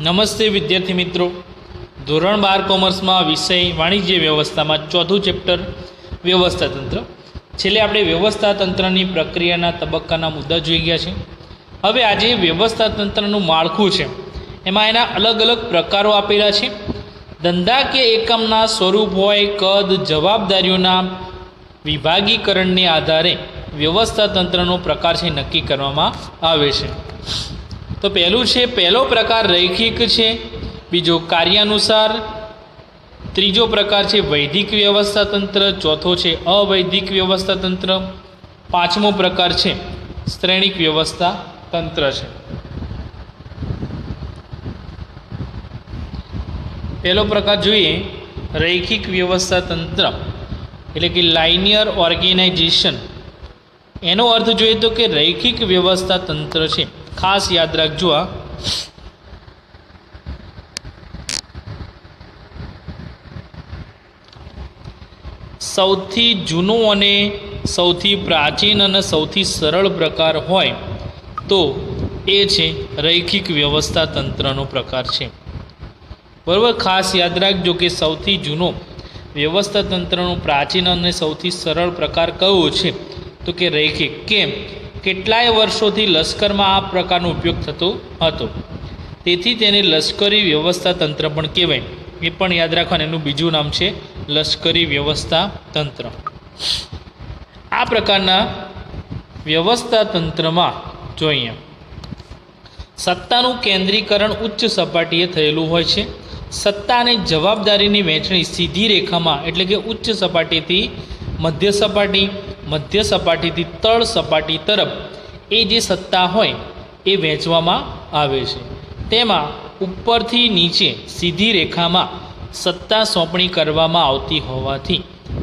નમસ્તે વિદ્યાર્થી મિત્રો. ધોરણ બાર કોમર્સમાં વિષય વાણિજ્ય વ્યવસ્થામાં ચોથું ચેપ્ટર વ્યવસ્થા તંત્ર. છેલ્લે આપણે વ્યવસ્થા તંત્રની પ્રક્રિયાના તબક્કાના મુદ્દા જોઈ ગયા છે. હવે આજે વ્યવસ્થા તંત્રનું માળખું છે. એમાં એના અલગ અલગ પ્રકારો આપેલા છે. ધંધાકીય એકમના સ્વરૂપ હોય, કદ, જવાબદારીઓના વિભાગીકરણને આધારે વ્યવસ્થા તંત્રનો પ્રકાર છે, નક્કી કરવામાં આવે છે. તો પહેલું છે, પહેલો પ્રકાર રૈખિક છે, બીજો કાર્યાનુસાર, ત્રીજો પ્રકાર છે, વૈદિક વ્યવસ્થા તંત્ર ચોથો છે, અવૈદિક વ્યવસ્થા તંત્ર પાંચમો પ્રકાર છે શ્રેણિક વ્યવસ્થા તંત્ર છે. પહેલો પ્રકાર જોઈએ, રૈખિક વ્યવસ્થા તંત્ર એટલે કે લાઇનિયર ઓર્ગેનાઇઝેશન. એનો અર્થ જોઈએ તો કે રૈખિક વ્યવસ્થા તંત્ર છે. ખાસ યાદ રાખજો આ. સૌથી જૂનો અને સૌથી પ્રાચીન અને સૌથી સરળ પ્રકાર હોય તો એ છે રૈખિક વ્યવસ્થા તંત્રનો પ્રકાર છે. બરાબર, ખાસ યાદ રાખજો કે સૌથી જૂનો વ્યવસ્થા તંત્રનો પ્રાચીન અને સૌથી સરળ પ્રકાર કયો છે? તો કે રૈખિક. કેમ? કેટલાય વર્ષોથી લશ્કરમાં આ પ્રકારનો ઉપયોગ થતો હતો. તેથી તેને લશ્કરી વ્યવસ્થા તંત્ર પણ કહેવાય. એ પણ યાદ રાખવાનું, એનું બીજું નામ છે લશ્કરી વ્યવસ્થા તંત્ર. આ પ્રકારના વ્યવસ્થા તંત્રમાં જોઈએ સત્તાનું કેન્દ્રીકરણ ઉચ્ચ સપાટીએ થયેલું હોય છે. સત્તા અને જવાબદારીની વહેંચણી સીધી રેખામાં, એટલે કે ઉચ્ચ સપાટીથી મધ્ય સપાટી મધ્ય સપાટીથી તળ સપાટી તરફ એ જે સત્તા હોય એ વહેંચવામાં આવે છે. તેમાં ઉપરથી નીચે સીધી રેખામાં સત્તા સોંપણી કરવામાં આવતી હોવાથી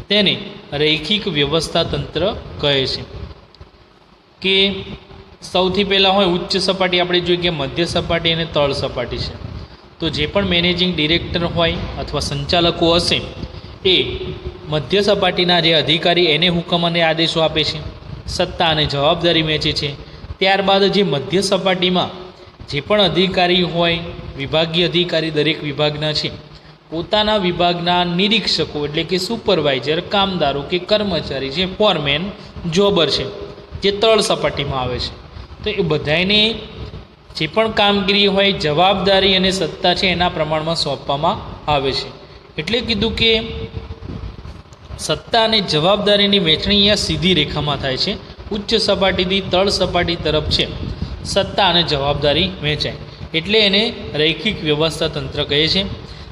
તેને રૈખિક વ્યવસ્થા તંત્ર કહે છે. કે સૌથી પહેલાં હોય ઉચ્ચ સપાટી, આપણે જોઈએ કે મધ્ય સપાટી અને તળ સપાટી છે. તો જે પણ મેનેજિંગ ડિરેક્ટર હોય અથવા સંચાલકો હશે, એ મધ્ય સપાટીના જે અધિકારી એને હુકમ અને આદેશો આપે છે, સત્તા અને જવાબદારી વહેંચે છે. ત્યારબાદ જે મધ્ય સપાટીમાં જે પણ અધિકારી હોય, વિભાગીય અધિકારી દરેક વિભાગના છે, પોતાના વિભાગના નિરીક્ષકો એટલે કે સુપરવાઇઝર, કામદારો કે કર્મચારી છે ફોરમેન, જોબર છે, જે તળ સપાટીમાં આવે છે. તો એ બધાને જે પણ કામગીરી હોય, જવાબદારી અને સત્તા છે એના પ્રમાણમાં સોંપવામાં આવે છે. એટલે કીધું કે સત્તા અને જવાબદારીની વહેંચણી અહીંયા સીધી રેખામાં થાય છે. ઉચ્ચ સપાટીથી તળ સપાટી તરફ છે. સત્તા અને જવાબદારી વહેંચાય એટલે એને રૈખિક વ્યવસ્થા તંત્ર કહે છે.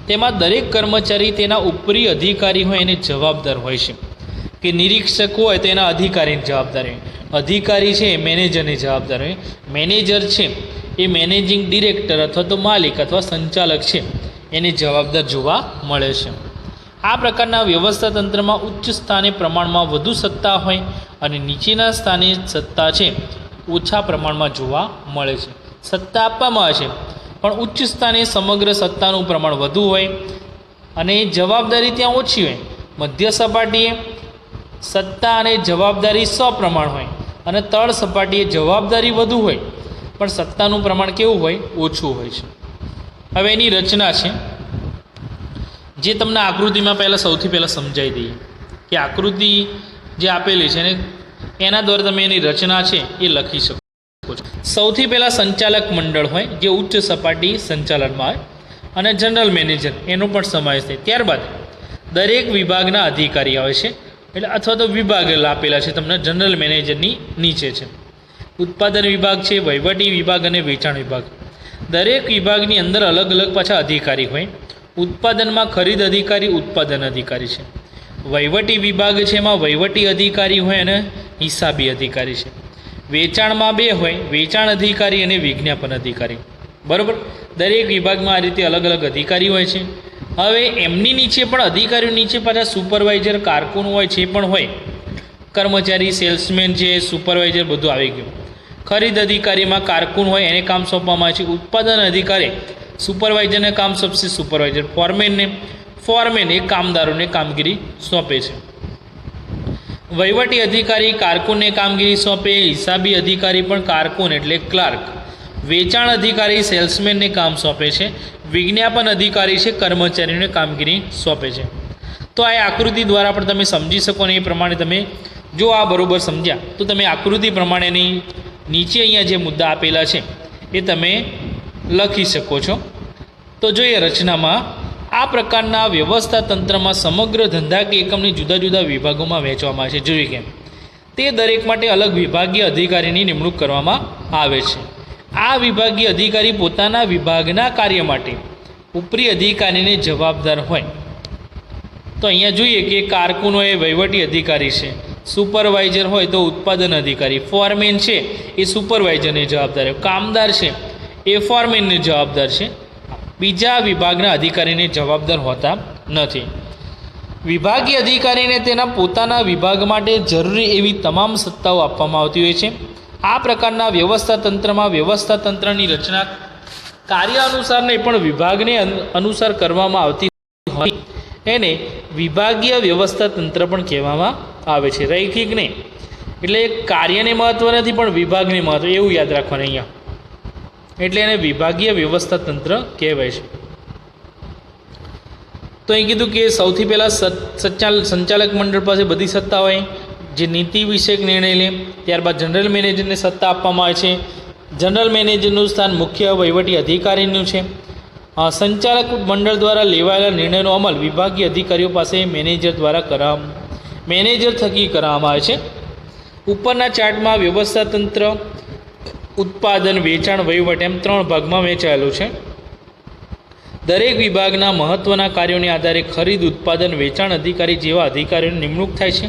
તેમાં દરેક કર્મચારી તેના ઉપરી અધિકારી હોય એને જવાબદાર હોય છે. કે નિરીક્ષક હોય તો એના અધિકારીની જવાબદારી હોય. અધિકારી છે એ મેનેજરની જવાબદાર હોય. મેનેજર છે એ મેનેજિંગ ડિરેક્ટર અથવા તો માલિક અથવા સંચાલક છે. એની જવાબદાર જોવા મળે છે. આ પ્રકારના વ્યવસ્થા તંત્રમાં ઉચ્ચ સ્થાને પ્રમાણમાં વધુ સત્તા હોય અને નીચેના સ્થાને સત્તા છે, ઓછા પ્રમાણમાં જોવા મળે છે. સત્તા આપવામાં આવે છે, પણ ઉચ્ચ સ્થાને સમગ્ર સત્તાનું પ્રમાણ વધુ હોય અને જવાબદારી ત્યાં ઓછી હોય. મધ્ય સપાટીએ સત્તા અને જવાબદારી સપ્રમાણ હોય અને તળ સપાટીએ જવાબદારી વધુ હોય. પણ સત્તાનું પ્રમાણ કેવું હોય? ઓછું હોય છે. હવે એની રચના છે. જે તમને આકૃતિમાં પહેલાં સૌથી પહેલાં સમજાવી દઈએ કે આકૃતિ જે આપેલી છે ને, એના દ્વારા તમે એની રચના છે એ લખી શકો છો. સૌથી પહેલાં સંચાલક મંડળ હોય, જે ઉચ્ચ સપાટી સંચાલનમાં હોય, અને જનરલ મેનેજર એનો પણ સમાવેશ થાય. ત્યારબાદ દરેક વિભાગના અધિકારી આવે છે, એટલે અથવા તો વિભાગ આપેલા છે તમને જનરલ મેનેજરની નીચે છે. ઉત્પાદન વિભાગ છે, વહીવટી વિભાગ અને વેચાણ વિભાગ. દરેક વિભાગની અંદર અલગ અલગ પાછા અધિકારી હોય. ઉત્પાદનમાં ખરીદ અધિકારી ઉત્પાદન અધિકારી છે. વહીવટી વિભાગ છે એમાં વહીવટી અધિકારી હોય અને હિસાબી અધિકારી છે. વેચાણમાં બે હોય, વેચાણ અધિકારી અને વિજ્ઞાપન અધિકારી. બરાબર? દરેક વિભાગમાં આ રીતે અલગ અલગ અધિકારી હોય છે. હવે એમની નીચે પણ અધિકારીઓ નીચે પાછા સુપરવાઇઝર, કારકુન હોય છે પણ હોય. કર્મચારી, સેલ્સમેન છે સુપરવાઇઝર બધું આવી ગયું. ખરીદ અધિકારીમાં કારકુન હોય, એને કામ સોંપવામાં આવે છે. ઉત્પાદન અધિકારી સુપરવાઇઝરને કામ સોંપશે, સુપરવાઇઝર ફોરમેનને, ફોરમેન એ કામદારોને કામગીરી સોંપે છે. વહીવટી અધિકારી કારકુનને કામગીરી સોંપે, હિસાબી અધિકારી પણ કારકુન એટલે ક્લાર્ક. વેચાણ અધિકારી સેલ્સમેનને કામ સોંપે છે, વિજ્ઞાપન અધિકારી છે, કર્મચારીઓને કામગીરી સોંપે છે. તો આ આકૃતિ દ્વારા પણ તમે સમજી શકો ને એ પ્રમાણે તમે જો આ બરોબર સમજ્યા, તો તમે આકૃતિ પ્રમાણેની નીચે અહીંયા જે મુદ્દા આપેલા છે, એ તમે લખી શકો છો. તો જોઈએ રચનામાં, આ પ્રકારના વ્યવસ્થા તંત્રમાં સમગ્ર ધંધાકીય એકમની જુદા જુદા વિભાગોમાં વહેંચવામાં આવે છે. જોઈએ કેમ? તે દરેક માટે અલગ વિભાગીય અધિકારીની નિમણૂક કરવામાં આવે છે. આ વિભાગીય અધિકારી પોતાના વિભાગના કાર્ય માટે ઉપરી અધિકારીને જવાબદાર હોય. તો અહીંયા જોઈએ કે કારકુનો એ વહીવટી અધિકારી છે. સુપરવાઇઝર હોય તો ઉત્પાદન અધિકારી. ફોરમેન છે એ સુપરવાઇઝરને જવાબદાર કામદાર છે એ જવાબદાર છે. બીજા વિભાગના અધિકારીને જવાબદાર હોતા નથી. વિભાગીય અધિકારીને તેના પોતાના વિભાગ માટે જરૂરી એવી તમામ સત્તાઓ આપવામાં આવતી હોય છે. આ પ્રકારના વ્યવસ્થા તંત્રમાં વ્યવસ્થા તંત્રની રચના કાર્ય અનુસાર નહીં, પણ વિભાગને અનુસાર કરવામાં આવતી હોય. એને વિભાગીય વ્યવસ્થા તંત્ર પણ કહેવામાં આવે છે. રૈખિક નહીં. એટલે કાર્યને મહત્ત્વ નથી, પણ વિભાગને મહત્ત્વ એવું યાદ રાખવાનું અહીંયા. એટલે એને વિભાગીય વ્યવસ્થા તંત્ર કહેવાય છે. તો અહીં કીધું કે સૌથી પહેલાં સચ્ચા સંચાલક મંડળ પાસે બધી સત્તા હોય, જે નીતિ વિષયક નિર્ણય લે, ત્યારબાદ જનરલ મેનેજરને સત્તા આપવામાં આવે છે. જનરલ મેનેજરનું સ્થાન મુખ્ય વહીવટી અધિકારીનું છે. સંચાલક મંડળ દ્વારા લેવાયેલા નિર્ણયનો અમલ વિભાગીય અધિકારીઓ પાસે મેનેજર દ્વારા કરા મેનેજર થકી કરવામાં આવે છે. ઉપરના ચાર્ટમાં વ્યવસ્થા તંત્ર ઉત્પાદન, વેચાણ, વહીવટ એમ ત્રણ ભાગમાં વહેંચાયેલું છે. દરેક વિભાગના મહત્ત્વના કાર્યોને આધારે ખરીદ, ઉત્પાદન, વેચાણ અધિકારી જેવા અધિકારીઓની નિમણૂક થાય છે.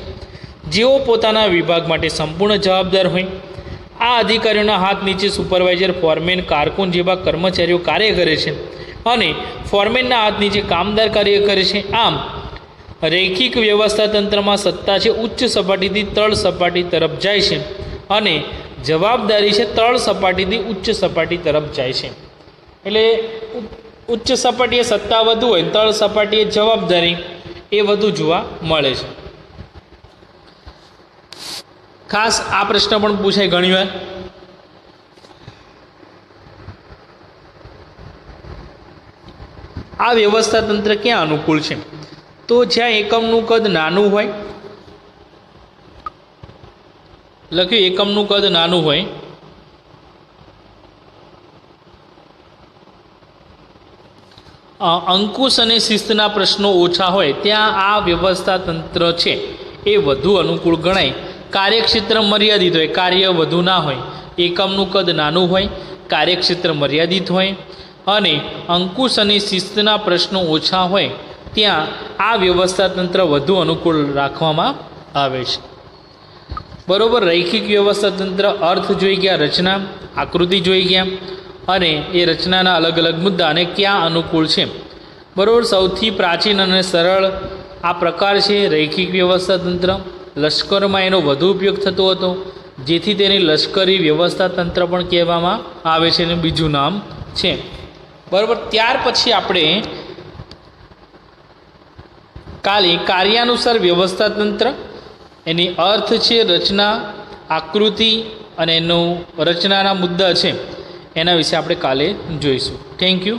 જેઓ પોતાના વિભાગ માટે સંપૂર્ણ જવાબદાર હોય, આ અધિકારીઓના હાથ નીચે સુપરવાઇઝર, ફોરમેન, કારકુન જેવા કર્મચારીઓ કાર્ય કરે છે અને ફોરમેનના હાથ નીચે કામદાર કાર્ય કરે છે. આમ, રૈખિક વ્યવસ્થા તંત્રમાં સત્તા છે, ઉચ્ચ સપાટીથી તળ સપાટી તરફ જાય છે અને જવાબદારી છે તળ સપાટીથી ઉચ્ચ સપાટી તરફ જાય છે. એટલે ઉચ્ચ સપાટીએ સત્તા વધુ હોય તળ સપાટીએ જવાબદારી, એ વધુ જોવા મળે છે. ખાસ આ પ્રશ્ન પણ પૂછાય ઘણીવાર આ વ્યવસ્થા તંત્ર ક્યાં અનુકૂળ છે? તો જ્યાં એકમનું કદ નાનું હોય લખ્યું, એકમનું કદ નાનું હોય. અંકુશ અને શિસ્તના પ્રશ્નો ઓછા હોય, ત્યાં આ વ્યવસ્થા તંત્ર છે. એ વધુ અનુકૂળ ગણાય. કાર્યક્ષેત્ર મર્યાદિત હોય, કાર્ય વધુ ના હોય. એકમનું કદ નાનું હોય, કાર્યક્ષેત્ર મર્યાદિત હોય. અને અંકુશ અને શિસ્તના પ્રશ્નો ઓછા હોય, ત્યાં આ વ્યવસ્થા તંત્ર વધુ અનુકૂળ રાખવામાં આવે છે. બરોબર રૈખિક વ્યવસ્થા તંત્ર અર્થ જોઈ ગયા, રચના, આકૃતિ જોઈ ગયા અને એ રચનાના અલગ અલગ મુદ્દા અને ક્યાં અનુકૂળ છે? બરાબર, સૌથી પ્રાચીન અને સરળ આ પ્રકાર છે રૈખિક વ્યવસ્થા તંત્ર લશ્કરમાં એનો વધુ ઉપયોગ થતો હતો, જેથી તેને લશ્કરી વ્યવસ્થા તંત્ર પણ કહેવામાં આવે છે અને બીજું નામ છે. બરાબર, ત્યાર પછી આપણે કાલે કાર્યાનુસાર વ્યવસ્થા તંત્ર એની અર્થ છે રચના, આકૃતિ અને એનું રચનાના મુદ્દા છે. એના વિશે આપણે કાલે જોઈશું. Thank you